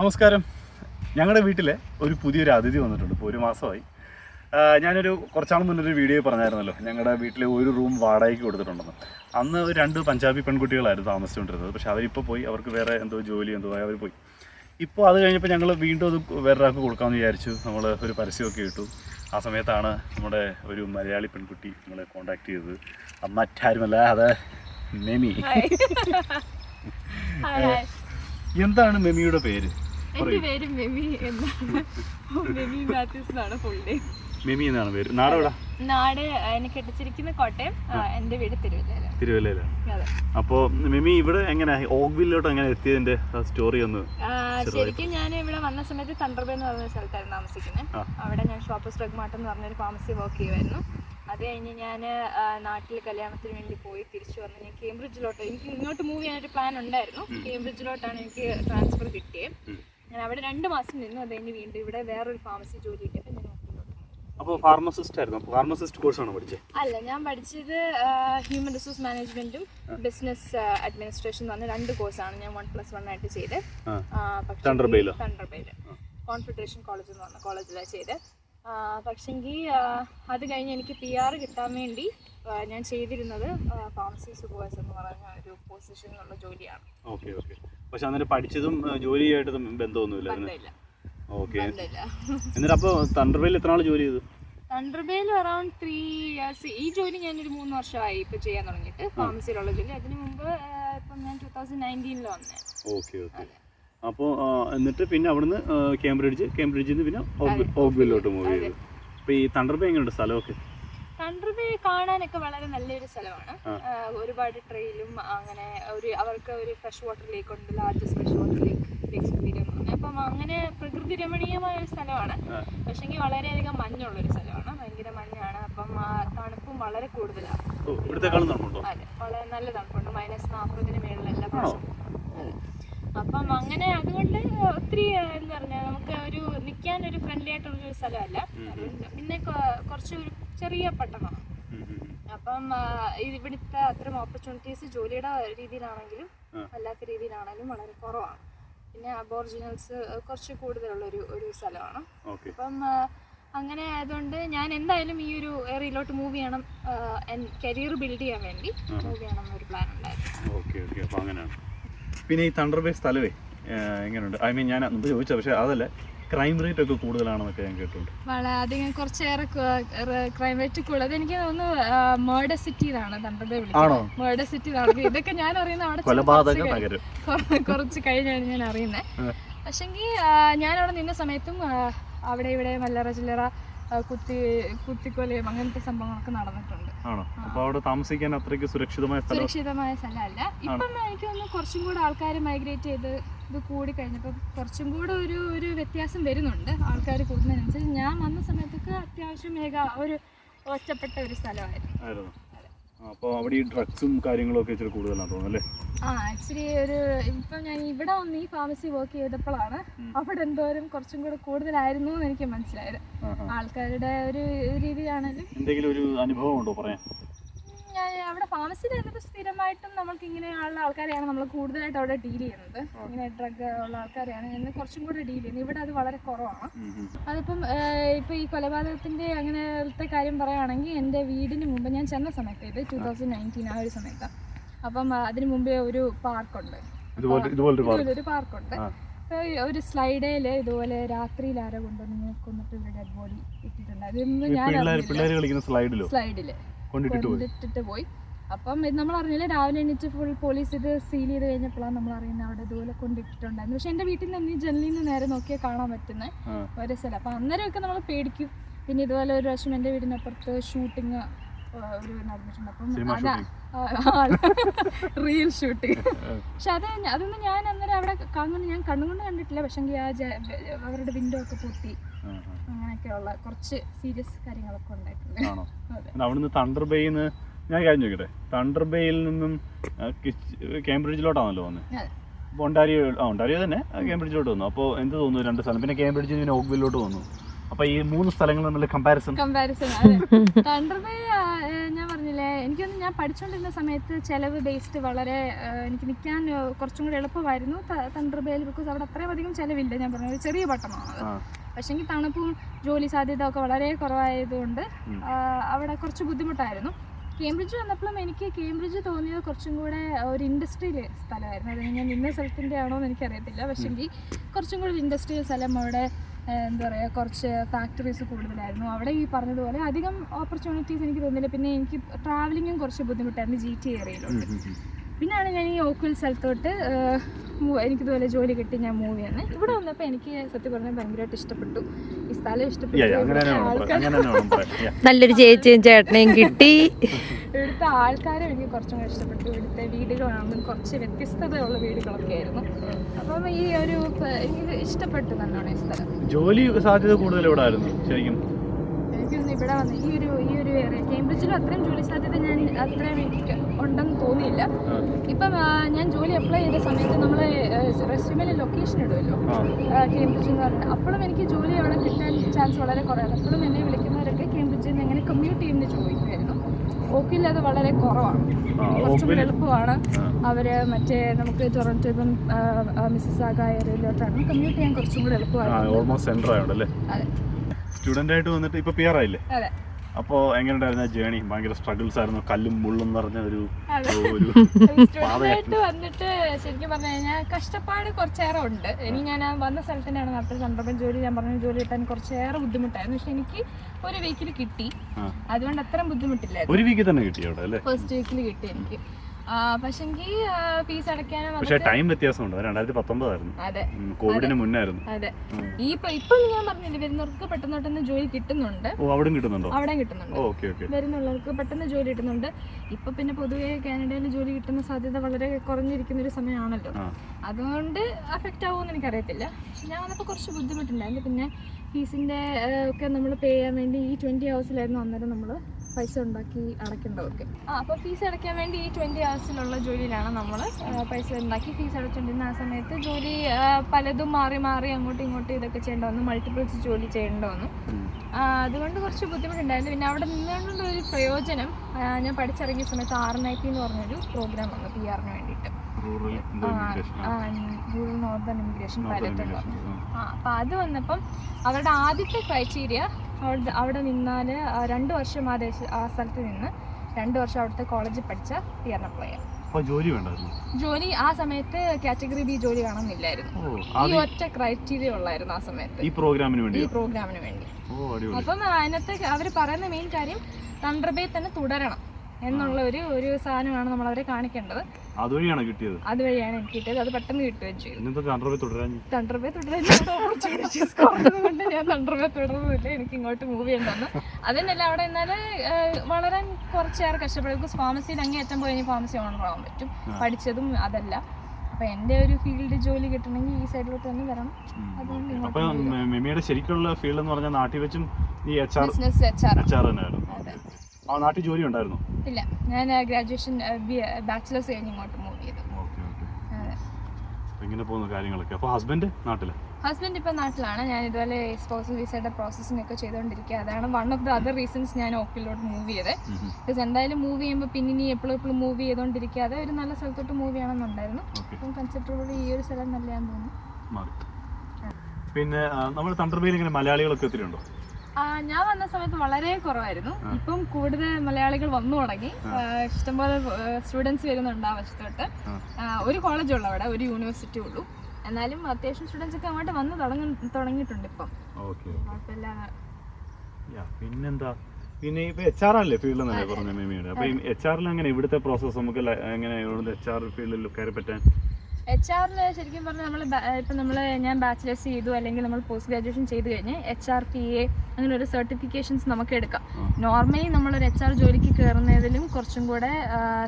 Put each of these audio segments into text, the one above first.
നമസ്കാരം. ഞങ്ങളുടെ വീട്ടിലെ ഒരു പുതിയൊരു അതിഥി വന്നിട്ടുണ്ട്. ഇപ്പോൾ ഒരു മാസമായി. ഞാനൊരു കുറച്ചാൾ മുന്നേ ഒരു വീഡിയോ പറഞ്ഞായിരുന്നല്ലോ. ഞങ്ങളുടെ വീട്ടിലെ ഒരു റൂം വാടകയ്ക്ക് കൊടുത്തിട്ടുണ്ടെന്ന്. അന്ന് രണ്ട് പഞ്ചാബി പെൺകുട്ടികളായിരുന്നു താമസിച്ചുകൊണ്ടിരുന്നത്. പക്ഷേ അവരിപ്പോൾ പോയി. അവർക്ക് വേറെ എന്തോ ജോലി എന്തോ അവർ പോയി. ഇപ്പോൾ അത് കഴിഞ്ഞപ്പോൾ ഞങ്ങൾ വീണ്ടും അത് വേറൊരാൾക്ക് കൊടുക്കാമെന്ന് വിചാരിച്ചു. നമ്മൾ ഒരു പരസ്യമൊക്കെ ഇട്ടു. ആ സമയത്താണ് നമ്മുടെ ഒരു മലയാളി പെൺകുട്ടി നമ്മളെ കോണ്ടാക്ട് ചെയ്തത്. മറ്റാരുമല്ല അത് മെമി. എന്താണ് മെമിയുടെ പേര്? എന്റെ പേര് മെമി എന്നാണ്. മെമി മാത്യൂസ് എന്നാണ് ഫുൾ നെയിം മെമി എന്നാണ് പേര്. നാട് ആ, എന്നെ കെട്ടിച്ചിരിക്കുന്ന കോട്ടയം എന്റെ വീട് തിരുവല്ലയിലാണ്. തിരുവല്ലയിലാണ്. അതെ. അപ്പോൾ മിമി ഇവിടെ എങ്ങനെ ഓഗ്വില്ലോട്ട് എങ്ങനെ എത്തിയതിന്റെ സ്റ്റോറി ഒന്ന് ശരിക്കും ഞാൻ ഇവിടെ വന്ന സമയത്ത് തണ്ടർബേ എന്ന് പറഞ്ഞ സ്ഥലത്തായിരുന്നു താമസിക്കുന്നത് അവിടെ ഞാൻ ഷോപ്പ് സ്ട്രഗ് മാർട്ട് എന്ന് പറഞ്ഞൊരു ഫാർമസി വർക്ക് ചെയ്യുമായിരുന്നു അത് കഴിഞ്ഞ് ഞാൻ നാട്ടിൽ കല്യാണത്തിന് വേണ്ടി പോയി തിരിച്ചു വന്ന് ഞാൻ കേംബ്രിഡ്ജിലോട്ട് എനിക്ക് ഇങ്ങോട്ട് മൂവ് ചെയ്യാനൊരു പ്ലാൻ ഉണ്ടായിരുന്നു. കേംബ്രിഡ്ജിലോട്ടാണ് എനിക്ക് ട്രാൻസ്ഫർ കിട്ടിയത്. ഞാൻ അവിടെ രണ്ട് മാസം നിന്നു അത് കഴിഞ്ഞ് വീണ്ടും ഇവിടെ വേറൊരു ഫാർമസി ജോലി കിട്ടിയപ്പോൾ ഞാൻ. അപ്പോൾ ഫാർമസിസ്റ്റ് ആയിരുന്നു. ഫാർമസിസ്റ്റ് കോഴ്സാണ് പഠിച്ചത് അല്ല ഞാൻ പഠിച്ചത് ഹ്യൂമൻ റിസോഴ്സ് മാനേജ്മെന്റും ബിസിനസ് അഡ്മിനിസ്ട്രേഷൻ എന്ന് പറഞ്ഞ രണ്ട് കോഴ്സാണ് ഞാൻ വൺ പ്ലസ് വൺ ആയിട്ട് ചെയ്ത് ആ. തണ്ടർബേയിലോ? തണ്ടർബേയിൽ കോൺഫെഡറേഷൻ കോളേജ് എന്ന് പറഞ്ഞ കോളേജിലാണ് ചെയ്ത് പക്ഷെങ്കിൽ അത് കഴിഞ്ഞ് എനിക്ക് പി ആർ കിട്ടാൻ വേണ്ടി ഞാൻ ചെയ്തിരുന്നത് ഫാർമസി സൂപ്പർവൈസർ എന്ന് പറഞ്ഞ ഒരു പൊസിഷനിലുള്ള ജോലിയാണ്. ഓക്കെ ഓക്കെ പക്ഷെ അന്നേരം പഠിച്ചതും ജോലിയായിട്ടും ബന്ധമൊന്നുമില്ല ബന്ധമില്ല. ഓക്കെ ബന്ധമില്ല. എന്നിട്ട് അപ്പോൾ തണ്ടർബേയിൽ എത്ര നാൾ ജോലി ചെയ്തു? തണ്ടർബേയിൽ അറൌണ്ട് ത്രീ ഇയേഴ്സ് ഈ ജോലി ഞാനൊരു മൂന്ന് വർഷമായി ഇപ്പോൾ ചെയ്യാൻ തുടങ്ങിയിട്ട് ഫാർമസിയിലുള്ള ജോലി. അതിന് മുമ്പ് ഇപ്പം ഞാൻ ടൂ തൗസൻഡ് നയന്റീനിൽ വന്നേ. ഓക്കെ ഓക്കെ അപ്പോൾ എന്നിട്ട് പിന്നെ അവിടുന്ന് കേംബ്രിഡ്ജ് കേംബ്രിഡ്ജിൽ നിന്ന് പിന്നെ ഓഗ്- ഓഗ്വില്ലോട്ട് മൂവ് ചെയ്തു. അപ്പോൾ ഈ തണ്ടർബേ എങ്ങനെയുണ്ട് സ്ഥലമൊക്കെ? തണ്ടർബേ കാണാനൊക്കെ വളരെ നല്ലൊരു സ്ഥലമാണ്. ഒരുപാട് ട്രെയിലും അങ്ങനെ ഒരു അവർക്ക് ഒരു ഫ്രഷ് വാട്ടർ ലേക്ക് ഉണ്ട് ലാർജസ്റ്റ് ഫ്രഷ് വാട്ടർ ലേക്ക് അപ്പം അങ്ങനെ പ്രകൃതി രമണീയമായ ഒരു സ്ഥലമാണ്. പക്ഷേങ്കിൽ പക്ഷെങ്കിൽ മഞ്ഞുള്ള ഒരു സ്ഥലമാണ്. ഭയങ്കര മഞ്ഞാണ്. അപ്പം ആ, തണുപ്പും വളരെ കൂടുതലാണ് അതെ വളരെ നല്ല തണുപ്പുണ്ട്. മൈനസ് നാൽപ്പതിന് അതെ. അപ്പം അങ്ങനെ അതുകൊണ്ട് ഒത്തിരി എന്ന് പറഞ്ഞാൽ നമുക്ക് ഒരു നിൽക്കാൻ ഒരു ഫ്രണ്ട്ലി ആയിട്ടുള്ള ഒരു സ്ഥലമല്ല പിന്നെ കുറച്ച് ഒരു ചെറിയ പട്ടണമാണ്. അപ്പം ഇവിടുത്തെ അത്തരം ഓപ്പർച്യൂണിറ്റീസ് ജോലിയുടെ രീതിയിലാണെങ്കിലും. അല്ലാത്ത രീതിയിലാണെങ്കിലും വളരെ കുറവാണ്. പിന്നെ അബോറിജിനൽസ് കുറച്ച് കൂടുതലുള്ള ഒരു ഒരു സ്ഥലമാണ് അപ്പം അങ്ങനെ ആയതുകൊണ്ട് ഞാൻ എന്തായാലും ഈ ഒരു ഏറിയയിലോട്ട് മൂവ് ചെയ്യണം കരിയർ ബിൽഡ് ചെയ്യാൻ വേണ്ടി മൂവ് ചെയ്യണം എന്നൊരു പ്ലാൻ ഉണ്ടായിരുന്നു. ഓക്കെ ഓക്കെ അപ്പോൾ അങ്ങനെയാണ്. പിന്നെ ഈ തണ്ടർബേ സ്ഥലമേ എങ്ങനെയുണ്ട്? ഐ മീൻ ഞാൻ മുമ്പ് ചോദിച്ചത് പക്ഷേ അതല്ല. ക്രൈം റേറ്റ് ഒക്കെ കൂടുതലാണെന്നൊക്കെ ഞാൻ കേട്ടിട്ടുണ്ട്. വളരെ അധികം കുറച്ചേറെ ക്രൈം റേറ്റ് കൂടുതൽ. എനിക്ക് തോന്നുന്നു മേർഡർ സിറ്റിയിലാണ് തണ്ടർബേ ആണോ? വിളിക്കുന്നത് മേർഡർ സിറ്റി ഇതൊക്കെ ഞാൻ അറിയുന്ന അവിടെ കുറച്ച് നഗരം കുറച്ച് കഴിഞ്ഞാണ് ഞാൻ അറിയുന്നത്. പക്ഷെങ്കിൽ ഞാൻ അവിടെ നിന്ന സമയത്തും അവിടെ ഇവിടെ മല്ലറ ചില്ലറ കുത്തി കുത്തിക്കൊലയും അങ്ങനത്തെ സംഭവങ്ങളൊക്കെ നടന്നിട്ടുണ്ട്. ആണോ? അപ്പോൾ അവിടെ താമസിക്കാൻ അത്രയ്ക്ക് സുരക്ഷിതമായ സ്ഥലം സുരക്ഷിതമായ സ്ഥലമല്ല. ഇപ്പം എനിക്ക് തോന്നുന്നു കുറച്ചും കൂടെ ആൾക്കാർ മൈഗ്രേറ്റ് ചെയ്ത് ഇത് കൂടി കഴിഞ്ഞപ്പോൾ കുറച്ചും കൂടെ ഒരു ഒരു വ്യത്യാസം വരുന്നുണ്ട് ആൾക്കാർ കൂടുന്നതിനനുസരിച്ച്. ഞാൻ വന്ന സമയത്തൊക്കെ അത്യാവശ്യം മേഘ ഒരു ഒറ്റപ്പെട്ട ഒരു സ്ഥലമായിരുന്നു. അപ്പോൾ അവിടെ ഈ ഡ്രഗ്സും കാര്യങ്ങളും ഒക്കെ ഇച്ചിരി കൂടുതലാണ് തോന്നുന്നു അല്ലേ? ആ ആക്ച്വലി ഒരു ഇപ്പം ഞാൻ ഇവിടെ വന്ന് ഈ ഫാർമസി വർക്ക് ചെയ്തപ്പോഴാണ് അവിടെ എന്തോരം കുറച്ചും കൂടെ കൂടുതലായിരുന്നു എന്ന് എനിക്ക് മനസ്സിലായത്. ആൾക്കാരുടെ ഒരു രീതിയാണെങ്കിലും എന്തെങ്കിലും ഒരു അനുഭവം ഉണ്ടോ പറയാൻ? അവിടെ ഫാർമസിയിൽ എന്നിട്ട് സ്ഥിരമായിട്ടും നമ്മൾക്ക് ഇങ്ങനെയുള്ള ആൾക്കാരെയാണ് നമ്മൾ കൂടുതലായിട്ട് അവിടെ ഡീൽ ചെയ്യുന്നത്. ഇങ്ങനെ ഡ്രഗ് ഉള്ള ആൾക്കാരെയാണ്. എന്ന് കുറച്ചും കൂടി ഡീൽ ചെയ്യുന്നത് ഇവിടെ അത് വളരെ കുറവാണ്. അതിപ്പം ഇപ്പൊ ഈ കൊലപാതകത്തിന്റെ അങ്ങനത്തെ കാര്യം പറയുകയാണെങ്കിൽ എന്റെ വീടിന് മുമ്പ് ഞാൻ ചെന്ന സമയത്ത് ഇത് ടൂ തൗസൻഡ് നയന്റീൻ ആ ഒരു സമയത്ത് അപ്പം അതിന് മുമ്പേ ഒരു പാർക്കുണ്ട്. ഇതുപോലൊരു ഒരു പാർക്കുണ്ട്. ഒരു സ്ലൈഡേൽ ഇതുപോലെ രാത്രിയിൽ ആരോ കൊണ്ടുവന്ന് കൊന്നിട്ട് ഇവിടെ ഡെഡ് ബോഡി ഇട്ടിട്ടുണ്ട് അതൊന്നും ഈ ഞാൻ സ്ലൈഡിൽ സ്ലൈഡിലോ കൊണ്ടിട്ടിട്ട് പോയി. അപ്പം ഇത് നമ്മൾ അറിഞ്ഞില്ല രാവിലെ എണീറ്റ് ഫുൾ പോലീസ് ഇത് സീൽ ചെയ്ത് കഴിഞ്ഞപ്പോഴാണ് നമ്മൾ അറിയുന്നത് അവിടെ ഇതുപോലെ കൊണ്ടിട്ടിട്ടുണ്ടായിരുന്നു പക്ഷെ എന്റെ വീട്ടിൽ നിന്ന് ജനലിൽ നിന്ന് നേരെ നോക്കിയാൽ കാണാൻ പറ്റുന്ന. ഒരു സ്ഥലം. അപ്പം അന്നേരമൊക്കെ നമ്മൾ പേടിക്കും. പിന്നെ ഇതുപോലെ ഒരു പ്രാവശ്യം എന്റെ വീടിനപ്പുറത്ത് ഷൂട്ടിങ് ഒരു നടന്നിട്ടുണ്ട്. അപ്പം റിയൽ ഷൂട്ടിങ് പക്ഷെ അത് അതൊന്നും ഞാൻ അന്നേരം അവിടെ കാണുന്നത് ഞാൻ കണ്ണുകൊണ്ട് കണ്ടിട്ടില്ല. പക്ഷെങ്കിൽ ആ അവരുടെ വിൻഡോ ഒക്കെ പൊട്ടി. അങ്ങനെയൊക്കെയുള്ള കുറച്ച് സീരിയസ് കാര്യങ്ങളൊക്കെ ഉണ്ടായിട്ടുണ്ട്. അവിടുന്ന് തണ്ടർ ബേയിൽ നിന്ന് ഞാൻ കാര്യം ചോദിക്കട്ടെ? തണ്ടർ ബേയിൽ നിന്നും കേംബ്രിഡ്ജിലോട്ടാണല്ലോ വന്നത്. അപ്പോൾ ഒണ്ടാരിയോ ആ ഒണ്ടാരിയോ തന്നെ കേംബ്രിഡ്ജിലോട്ട് വന്നു. അപ്പോൾ എന്ത് തോന്നുന്നു? രണ്ട് സ്ഥലം. പിന്നെ കേംബ്രിഡ്ജിൽ നിന്ന് പിന്നെ ഓഗ്വില്ലോട്ട് വന്നു. അപ്പോൾ ഈ മൂന്ന് സ്ഥലങ്ങൾ തമ്മിൽ കമ്പാരിസൺ കമ്പാരിസൺ തണ്ടർബേ ഞാൻ പറഞ്ഞില്ലേ എനിക്കൊന്ന് ഞാൻ പഠിച്ചുകൊണ്ടിരുന്ന സമയത്ത് ചെലവ് ബേസ്ഡ് വളരെ എനിക്ക് നിൽക്കാൻ കുറച്ചും കൂടി എളുപ്പമായിരുന്നു. തണ്ടർബേൽ ബിക്കോസ് അവിടെ അത്രയും അധികം ചെലവില്ല ഞാൻ പറഞ്ഞു ഒരു ചെറിയ പട്ടണമാണ് പക്ഷേ എനിക്ക് തണുപ്പും ജോലി സാധ്യത ഒക്കെ വളരെ കുറവായതുകൊണ്ട്. അവിടെ കുറച്ച് ബുദ്ധിമുട്ടായിരുന്നു. കേംബ്രിഡ്ജ് വന്നപ്പോഴും എനിക്ക് കേംബ്രിഡ്ജ് തോന്നിയത് കുറച്ചും കൂടെ ഒരു ഇൻഡസ്ട്രിയൽ സ്ഥലമായിരുന്നു. അതിന് ഞാൻ നിന്ന സ്ഥലത്തിന്റെ ആണോ എന്ന് എനിക്കറിയത്തില്ല. പക്ഷേങ്കിൽ കുറച്ചും കൂടി ഒരു ഇൻഡസ്ട്രിയൽ സ്ഥലം അവിടെ എന്താ പറയുക കുറച്ച് ഫാക്ടറീസ് കൂടുതലായിരുന്നു. അവിടെ ഈ പറഞ്ഞതുപോലെ അധികം ഓപ്പർച്യൂണിറ്റീസ് എനിക്ക് തോന്നിയില്ല. പിന്നെ എനിക്ക് ട്രാവലിങ്ങും കുറച്ച് ബുദ്ധിമുട്ടായിരുന്നു ജി ടി ഏരിയയിലോട്ട്. പിന്നെയാണ് ഞാൻ ഈ ഓക്കുൽ സ്ഥലത്തോട്ട് എനിക്ക് ഇതുപോലെ എനിക്കിതുപോലെ ജോലി കിട്ടി ഞാൻ മൂവ് ചെയ്യുന്നത് ഇവിടെ വന്നപ്പോൾ എനിക്ക് സത്യം പറഞ്ഞാൽ ഭയങ്കരമായിട്ട് ഇഷ്ടപ്പെട്ടു. ഈ സ്ഥലം ഇഷ്ടപ്പെട്ടു. നല്ലൊരു ചേച്ചിയും ചേട്ടനെയും കിട്ടി. ആൾക്കാരും എനിക്ക് കുറച്ചും കൂടെ ഇഷ്ടപ്പെട്ടു. ഇവിടുത്തെ വീടുകളാണെങ്കിലും കുറച്ച് വ്യത്യസ്തതയുള്ള വീടുകളൊക്കെ ആയിരുന്നു. അപ്പം ഈ ഒരു എനിക്ക് ഇഷ്ടപ്പെട്ടു നല്ലോണം ഈ സ്ഥലം. ജോലി സാധ്യത കൂടുതൽ ഇവിടെ ആയിരുന്നു ശരിക്കും. എനിക്കൊന്ന് ഇവിടെ വന്ന് ഈ ഒരു ഈ ഒരു ഏരിയ കേംബ്രിഡ്ജിലും അത്രയും ജോലി സാധ്യത ഞാൻ അത്രയും എനിക്ക് ഉണ്ടെന്ന് തോന്നിയില്ല. ഇപ്പം ഞാൻ ജോലി അപ്ലൈ ചെയ്ത സമയത്ത് നമ്മൾ റെസ്യൂമിൽ ലൊക്കേഷൻ ഇടുമല്ലോ കേംബ്രിഡ്ജ് എന്ന് പറഞ്ഞാൽ അപ്പോഴും എനിക്ക് ജോലി അവിടെ കിട്ടാൻ ചാൻസ് വളരെ കുറവാണ്. അപ്പോഴും എന്നെ വിളിക്കുന്നവരൊക്കെ കേംബ്രിഡ്ജിൽ നിന്ന് എങ്ങനെ കമ്മ്യൂട്ട് ചെയ്യുമെന്ന് ചോദിക്കുമായിരുന്നു ഓക്കിൽ അത് വളരെ കുറവാണ്. കുറച്ചും എളുപ്പമാണ്. അവർ മറ്റേ നമുക്ക് ടൊറന്റോ ഇപ്പം മിസ്സസ് ആഗ ഏരിയയിലോട്ടാണ് കമ്മ്യൂട്ട് ചെയ്യാൻ കുറച്ചും കൂടെ എളുപ്പമാണ് സ്റ്റുഡന്റ് സ്റ്റുഡന്റ് ആയിട്ട് വന്നിട്ട് ഇപ്പൊ പിയർ ആയില്ലേ? അതെ. അപ്പോൾ എങ്ങനെയുണ്ടായിരുന്നു ജേണി ഭയങ്കര സ്ട്രഗിൾസ് ആയിരുന്നു. കല്ലും മുള്ളും നിറഞ്ഞ ഒരു ഒരു സ്റ്റുഡന്റായിട്ട് വന്നിട്ട് ശരിക്കും പറഞ്ഞു കഴിഞ്ഞാൽ കഷ്ടപ്പാട് കുറച്ചേറെ ഉണ്ട്. ഇനി ഞാൻ ആ വന്ന സ്ഥലത്തിനാണ് നടത്തിയ സന്ദർഭം ജോലി. ഞാൻ പറഞ്ഞ ജോലി കിട്ടാൻ കുറച്ചേറെ ബുദ്ധിമുട്ടായിരുന്നു. പക്ഷെ എനിക്ക് ഒരു വീക്കിൽ കിട്ടി. ആ. അതുകൊണ്ട് അത്രയും ബുദ്ധിമുട്ടില്ലായിരുന്നു. ഒരു വീക്കിൽ തന്നെ കിട്ടി അവിടെ അല്ലേ? ഫസ്റ്റ് വീക്കിൽ കിട്ടി എനിക്ക്. പക്ഷെങ്കിൽ ഫീസ് അടയ്ക്കാനും പക്ഷേ ടൈം വ്യത്യാസമുണ്ട്. രണ്ടായിരത്തി പത്തൊമ്പതായിരുന്നു അതെ. കോവിഡിന് മുന്നായിരുന്നു. അതെ. ഈ ഇപ്പൊ ഞാൻ പറഞ്ഞില്ല വരുന്നവർക്ക് പെട്ടെന്ന് പെട്ടെന്ന് ജോലി കിട്ടുന്നുണ്ട്. ഓ അവിടെയും കിട്ടുന്നുണ്ടോ? അവിടെയും കിട്ടുന്നുണ്ട്. വരുന്നുള്ളവർക്ക് പെട്ടെന്ന് ജോലി കിട്ടുന്നുണ്ട്. ഇപ്പൊ പിന്നെ പൊതുവെ കാനഡയിൽ ജോലി കിട്ടുന്ന സാധ്യത വളരെ കുറഞ്ഞിരിക്കുന്ന ഒരു സമയമാണല്ലോ അതുകൊണ്ട് അഫക്റ്റ് ആവുമെന്ന് എനിക്കറിയത്തില്ല. പക്ഷെ ഞാൻ വന്നപ്പോൾ കുറച്ച് ബുദ്ധിമുട്ടുണ്ടായിരുന്നു. പിന്നെ ഫീസിന്റെ ഒക്കെ നമ്മൾ പേ ചെയ്യാൻ വേണ്ടി ഈ ട്വന്റി ഹവേഴ്സിലായിരുന്നു അന്നേരം നമ്മൾ പൈസ ഉണ്ടാക്കി അടയ്ക്കേണ്ടതൊക്കെ. ആ അപ്പോൾ ഫീസ് അടയ്ക്കാൻ വേണ്ടി ഈ ട്വന്റി ഹവേഴ്സിലുള്ള ജോലിയിലാണ് നമ്മൾ പൈസ ഉണ്ടാക്കി ഫീസ് അടച്ചുകൊണ്ടിരുന്ന ആ സമയത്ത് ജോലി പലതും മാറി മാറി അങ്ങോട്ടും ഇങ്ങോട്ടും ഇതൊക്കെ ചെയ്യേണ്ട വന്നു മൾട്ടിപ്പിൾസ് ജോലി ചെയ്യേണ്ട വന്നു അതുകൊണ്ട് കുറച്ച് ബുദ്ധിമുട്ടുണ്ടായിരുന്നു. പിന്നെ അവിടെ നിന്നുകൊണ്ടുള്ള ഒരു പ്രയോജനം ഞാൻ പഠിച്ചിറങ്ങിയ സമയത്ത് ആർ എൻ ഐ പി എന്ന് പറഞ്ഞൊരു പ്രോഗ്രാം വന്നു പി ആറിന് വേണ്ടിയിട്ട്. Rural northern immigration pilot immigration ആ. ആ അപ്പം അത് വന്നപ്പം അവരുടെ ആദ്യത്തെ ക്രൈറ്റീരിയ അവിടെ അവിടെ നിന്നാൽ രണ്ട് വർഷം ആ ദേശ ആ സ്ഥലത്ത് നിന്ന് രണ്ട് വർഷം അവിടുത്തെ കോളേജിൽ പഠിച്ച പി ആറിന് അപ്പോൾ ജോലി ജോലി ആ സമയത്ത് കാറ്റഗറി ബി ജോലി കാണുന്നില്ലായിരുന്നു. ഈ ഒറ്റ ക്രൈറ്റീരിയ ഉള്ളായിരുന്നു ആ സമയത്ത്. ഈ പ്രോഗ്രാമിന് വേണ്ടി? ഈ പ്രോഗ്രാമിന് വേണ്ടി. അപ്പം അതിനകത്ത് അവർ പറയുന്ന മെയിൻ കാര്യം തണ്ടർബേ തന്നെ തുടരണം എന്നുള്ള ഒരു ഒരു സാധനമാണ് നമ്മൾ അവരെ കാണിക്കേണ്ടത്. അതുവഴിയാണോ കിട്ടിയത്? അതുവഴിയാണ് എനിക്ക് കിട്ടിയത്. അത് പെട്ടെന്ന് കിട്ടുകയും ചെയ്തു കണ്ടറവേ തുടരാൻ തണ്ടർബേ തുടരാൻ ഞാൻ തണ്ടർബേ തുടർന്നില്ല എനിക്ക് ഇങ്ങോട്ട് മൂവ് ചെയ്യണ്ടെന്ന് അതിനല്ല അവിടെ എന്നാൽ വളരാൻ കുറച്ചേറെ കഷ്ടപ്പെടും. ഫാർമസിയിൽ അങ്ങേ അറ്റം പോയി ഫാർമസി ഓണറാവാൻ പറ്റും. പഠിച്ചതും അതല്ല. അപ്പൊ എന്റെ ഒരു ഫീൽഡ് ജോലി കിട്ടണമെങ്കിൽ ഈ സൈഡിലോട്ട് തന്നെ വരണം. അതുകൊണ്ട് അപ്പൊ മെമിയുടെ ശരിക്കുള്ള ഫീൽഡ് എന്ന് പറഞ്ഞാൽ നാട്ടിൽ വെച്ചും ഈ H R business H R H R തന്നെയായിരുന്നു. അതെ. ആ നാട്ടിൽ ജോലി ഉണ്ടായിരുന്നു? ഇല്ല. ഞാൻ ഗ്രാജുവേഷൻ ബാച്ചിലേഴ്സ് കഴിഞ്ഞ് ഇങ്ങോട്ട് മൂവ് ചെയ്തു. എങ്ങനെ പോകുന്ന കാര്യങ്ങളൊക്കെ. അപ്പോൾ ഹസ്ബൻഡ് നാട്ടിൽ ഹസ്ബൻഡ് ഇപ്പം നാട്ടിലാണ്. ഞാൻ ഇതുപോലെ സ്പോസൽ വിസയുടെ പ്രോസസ്സിംഗ് ഒക്കെ ചെയ്തുകൊണ്ടിരിക്കുക. അതാണ് one of the other reasons ഞാൻ ഓക്കിലോട്ട് മൂവ് ചെയ്തത്. ബിക്കോസ് എന്തായാലും മൂവ് ചെയ്യുമ്പോൾ പിന്നെ ഇനി എപ്പോഴും എപ്പോഴും മൂവ് ചെയ്തുകൊണ്ടിരിക്കാതെ ഒരു നല്ല സ്ഥലത്തോട്ട് മൂവ് ചെയ്യണമെന്നുണ്ടായിരുന്നു. അപ്പം കൺസെപ്റ്റോട് ഈ ഒരു സ്ഥലം നല്ലതാണെന്ന് തോന്നുന്നു. പിന്നെ നമ്മുടെ തണ്ടർബയിൽ ഇങ്ങനെ മലയാളികളൊക്കെ ഒത്തിരി ഉണ്ടോ? ഞാൻ വന്ന സമയത്ത് വളരെ കുറവായിരുന്നു. ഇപ്പം കൂടുതൽ മലയാളികൾ വന്നു തുടങ്ങി. ഇഷ്ടംപോലെ സ്റ്റുഡൻസ് വരുന്നുണ്ട് ആ വശത്തോട്ട്. ഒരു കോളേജ് ഉള്ളു അവിടെ ഒരു യൂണിവേഴ്സിറ്റി ഉള്ളൂ. എന്നാലും അത്യാവശ്യം സ്റ്റുഡൻസ് ഒക്കെ അങ്ങോട്ട് വന്ന് തുടങ്ങി തുടങ്ങിയിട്ടുണ്ട് ഇപ്പം. പിന്നെന്താ? പിന്നെ ഇപ്പൊ എച്ച് ആർ അല്ലേ ഫീൽഡ് എന്നല്ലേ പറഞ്ഞ മേമിയുടെ? അപ്പൊ എച്ച് ആറിൽ അങ്ങനെ ഇവിടുത്തെ പ്രോസസ് നമുക്ക് എങ്ങനെ ഇവിടുത്തെ എച്ച് ആർ ഫീൽഡിൽ കയറി പറ്റാൻ? എച്ച് ആറിൽ ശരിക്കും പറഞ്ഞാൽ നമ്മൾ ഇപ്പം നമ്മൾ ഞാൻ ബാച്ചിലേഴ്സ് ചെയ്തു അല്ലെങ്കിൽ നമ്മൾ പോസ്റ്റ് ഗ്രാജുവേഷൻ ചെയ്ത് കഴിഞ്ഞ് എച്ച് ആർ പി എ അങ്ങനെ ഒരു സർട്ടിഫിക്കേഷൻസ് നമുക്ക് എടുക്കാം. നോർമലി നമ്മളൊരു എച്ച് ആർ ജോലിക്ക് കയറുന്നതിലും കുറച്ചും കൂടെ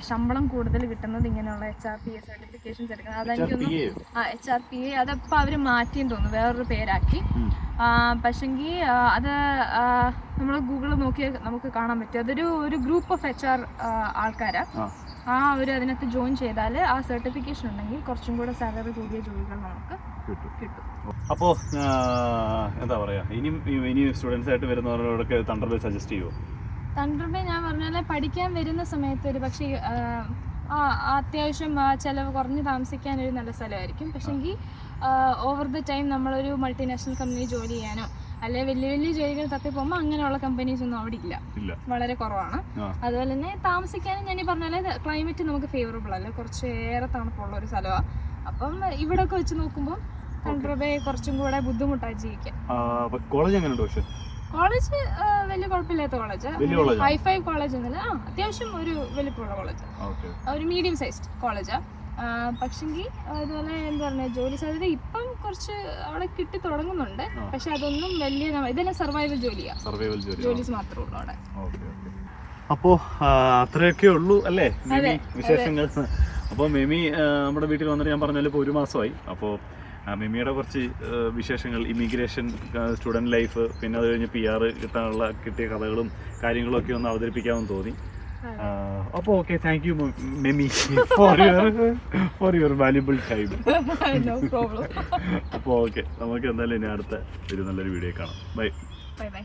ശമ്പളം കൂടുതൽ കിട്ടുന്നത് ഇങ്ങനെയുള്ള H R P A certifications എടുക്കണം അതെനിക്കൊന്നും? ആ എച്ച് ആർ പി എ അതപ്പോൾ അവർ മാറ്റിയെന്ന് തോന്നുന്നു വേറൊരു പേരാക്കി. പക്ഷെങ്കിൽ അത് നമ്മൾ ഗൂഗിളിൽ നോക്കിയാൽ നമുക്ക് കാണാൻ പറ്റും അതൊരു ഒരു ഗ്രൂപ്പ് ഓഫ് എച്ച് ആർ ആൾക്കാരാണ് ആ. ഒരു അതിനകത്ത് ജോയിൻ ചെയ്താൽ ആ സർട്ടിഫിക്കേഷൻ ഉണ്ടെങ്കിൽ കുറച്ചും കൂടെ സാലറി കൂടിയ ജോലികൾ നമുക്ക് കിട്ടും. അപ്പോൾ എന്താ പറയാ? ഇനിയും ഇനി സ്റ്റുഡൻസ് ആയിട്ട് വരുന്നവരോടൊക്കെ തണ്ടർബേ സജസ്റ്റ് ചെയ്യുമോ തണ്ടർബേ ഞാൻ പറഞ്ഞാൽ പഠിക്കാൻ വരുന്ന സമയത്ത് ഒരു പക്ഷേ ആ, അത്യാവശ്യം ചിലവ് കുറഞ്ഞ് താമസിക്കാൻ ഒരു നല്ല സ്ഥലമായിരിക്കും. പക്ഷേ ഓവർ ദ ടൈം നമ്മളൊരു മൾട്ടിനാഷണൽ കമ്പനി ജോലി ചെയ്യാനോ അല്ലെങ്കിൽ വലിയ വലിയ ജോലികൾ തപ്പി പോകുമ്പോൾ അങ്ങനെയുള്ള കമ്പനീസ് ഒന്നും അവിടെ ഇല്ല. വളരെ കുറവാണ്. അതുപോലെ തന്നെ താമസിക്കാനും ഞാൻ ഈ ക്ലൈമറ്റ് നമുക്ക് ഫേവറബിൾ അല്ല? കുറച്ചേറെ തണുപ്പുള്ള ഒരു സ്ഥലമാണ് അപ്പം ഇവിടെ ഒക്കെ വെച്ച് നോക്കുമ്പോൾ തണ്ടർബേ കുറച്ചും കൂടെ ബുദ്ധിമുട്ടായി ജീവിക്കാൻ കോളേജ് എങ്ങനെയുണ്ട് പക്ഷെ? കോളേജ് വലിയ കുഴപ്പമില്ലാത്ത കോളേജ് ഹൈഫൈ കോളേജ് എന്നല്ല. ആ അത്യാവശ്യം ഒരു വലിപ്പമുള്ള കോളേജ് ഒരു മീഡിയം സൈസ്ഡ് കോളേജാ പക്ഷെങ്കിൽ അതുപോലെ എന്താ പറയുക ജോലി സാധ്യത ഇപ്പം കുറച്ച് അവിടെ കിട്ടി തുടങ്ങുന്നുണ്ട്. പക്ഷെ അതൊന്നും വലിയ ഇതെല്ലാം സർവൈവൽ ജോലിയാ. സർവൈവൽ ജോലി ജോലീസ് മാത്രമേ ഉള്ളൂ അവിടെ. അപ്പോ അത്രയൊക്കെ ഉള്ളൂ അല്ലേ? വിശേഷങ്ങൾ. അപ്പോൾ മിമി നമ്മുടെ വീട്ടിൽ വന്നിട്ട് ഞാൻ പറഞ്ഞാലും ഇപ്പോൾ ഒരു മാസമായി. അപ്പോൾ മിമിയുടെ കുറച്ച് വിശേഷങ്ങൾ ഇമിഗ്രേഷൻ സ്റ്റുഡന്റ് ലൈഫ് പിന്നെ അത് കഴിഞ്ഞ് പി ആർ കിട്ടാനുള്ള കിട്ടിയ കഥകളും കാര്യങ്ങളും ഒക്കെ ഒന്ന് അവതരിപ്പിക്കാമെന്ന് തോന്നി. അപ്പോൾ okay thank you Mimi for your for your valuable time അപ്പോൾ ഓക്കെ നമുക്ക് എന്തായാലും ഇനി അടുത്ത ഒരു നല്ലൊരു വീഡിയോ കാണാം. Bye bye bye